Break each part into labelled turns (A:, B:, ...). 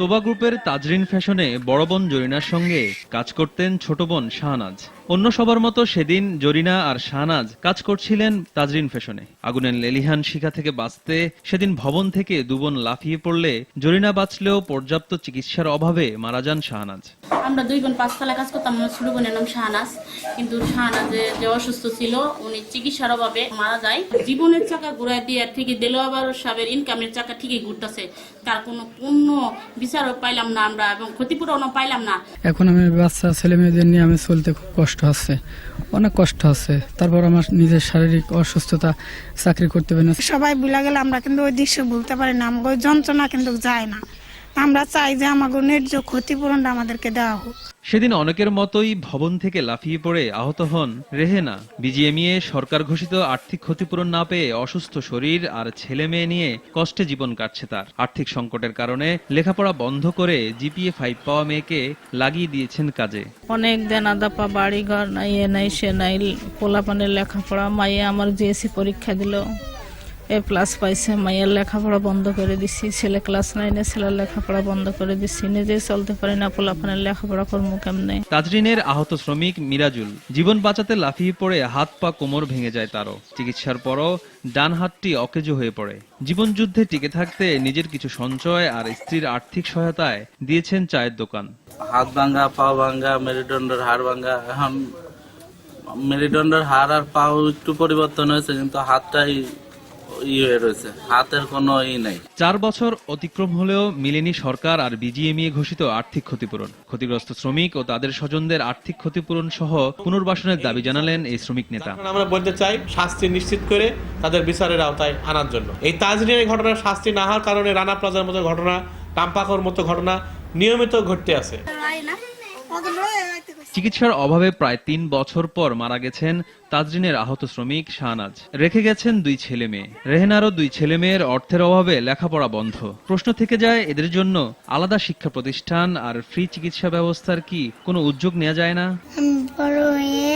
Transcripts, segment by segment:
A: তোবা গ্রুপের তাজরিন ফ্যাশনে বড় বোন জরিনার সঙ্গে কাজ করতেন ছোট বোন শাহনাজ। অন্য সবার মতো সেদিন জরিনা আর শাহনাজ কাজ করছিলেন তাজরিন ফ্যাশনে। আগুনের লেলিহান শিখা থেকে বাঁচতে সেদিন ভবন থেকে দুবোন লাফিয়ে পড়লে জরিনা বাঁচলেও পর্যাপ্ত চিকিৎসার অভাবে মারা যান শাহনাজ।
B: আমরা দুই বোন পাঁচতলা কাজ করতাম, আমার ছোট বোনের নাম শাহনাজ। কিন্তু শাহনাজের যে অসুস্থ ছিল, উনি চিকিৎসার অভাবে মারা যায়। জীবনের চাকা ঘুরাই দিয়ে ঠিকই দিল আবার সাহেবের ইনকামের চাকা ঠিকই ঘুরতেছে। তার কোনো পূর্ণ বিচারও পাইলাম না আমরা এবং ক্ষতিপূরণও পাইলাম না।
C: এখন আমি বাচ্চা ছেলে মেয়েদের নিয়ে আমি চলতে খুব কষ্ট আছে। অনেক কষ্ট আছে। তারপর আমার নিজের শারীরিক অসুস্থতা চাকরি করতে পারি না।
D: সবাই ভুলে গেলে আমরা কিন্তু ওই দৃশ্য ভুলতে পারি না আমাকে ওই যন্ত্রণা কিন্তু যায় না। আমরা চাই যে আমাকে ন্যায্য ক্ষতিপূরণটা আমাদেরকে দেওয়া হোক।
A: সেদিন অনেকের মতোই ভবন থেকে লাফিয়ে পড়ে আহত হন রেহেনা। বিজিএমইএ সরকার ঘোষিত আর্থিক ক্ষতিপূরণ না পেয়ে অসুস্থ শরীর আর ছেলে মেয়ে নিয়ে কষ্টে জীবন কাটছে তার। আর্থিক সংকটের কারণে লেখাপড়া বন্ধ করে জিপিএ ফাইভ পাওয়া মেয়েকে লাগিয়ে দিয়েছেন কাজে।
E: অনেক দেনা দাপা বাড়ি ঘর নাই এ নাই সে নাই পোলাপানের লেখাপড়া মাইয়ে আমার জিএসসি পরীক্ষা দিল। এ প্লাস পাইছে মাইয়ের লেখাপড়া বন্ধ করে দিছি ছেলে ক্লাস নাইনে ছেলের লেখাপড়া বন্ধ করে দিছি নিজে চলতে পারি না পোলাপানের লেখাপড়া করব কেমনে?
A: তাজরিনের আহত শ্রমিক মিরাজুল জীবন বাঁচাতে লাফিয়ে পড়ে হাত পা কোমর ভেঙে যায় তারও। চিকিৎসার পরও ডান হাতটি অকেজো হয়ে পড়ে। জীবন যুদ্ধে টিকে থাকতে নিজের কিছু সঞ্চয় আর স্ত্রীর আর্থিক সহায়তায় দিয়েছেন চায়ের দোকান।
F: হাত ভাঙ্গা পা ভাঙ্গা মেরুদণ্ডের হাড় ভাঙ্গা এখন মেরুদণ্ডের হাড় আর পাও একটু পরিবর্তন হয়েছে কিন্তু হাতটাই ই রয়েছে হাতের কোনো ই নেই।
A: চার বছর অতিক্রম হলেও মিলেনি সরকার আর বিজিএমইএ ঘোষিত আর্থিক ক্ষতিপূরণ। ক্ষতিগ্রস্ত শ্রমিক ও তাদের স্বজনদের আর্থিক ক্ষতিপূরণ সহ পুনর্বাসনের দাবি জানালেন এই শ্রমিক নেতা।
G: আমরা বলতে চাই শাস্তি নিশ্চিত করে তাদের বিচারের আওতায় আনার জন্য। এই তাজরিনের ঘটনার শাস্তি না হওয়ার কারণে রানা প্লাজার মতো ঘটনা টাম্পাকর মতো ঘটনা নিয়মিত ঘটতে আছে।
A: চিকিৎসার অভাবে প্রায় তিন বছর পর মারা গেছেন তাজরিনের আহত শ্রমিক শাহনাজ। রেখে গেছেন দুই ছেলে মেয়ে। রেহেনারও দুই ছেলে মেয়ের অর্থের অভাবে লেখাপড়া বন্ধ। প্রশ্ন থেকে যায় এদের জন্য আলাদা শিক্ষা প্রতিষ্ঠান আর ফ্রি চিকিৎসা ব্যবস্থার কি কোনো উদ্যোগ নেওয়া যায় না?
H: বড় হয়ে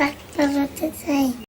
H: ডাক্তার হতে চাই।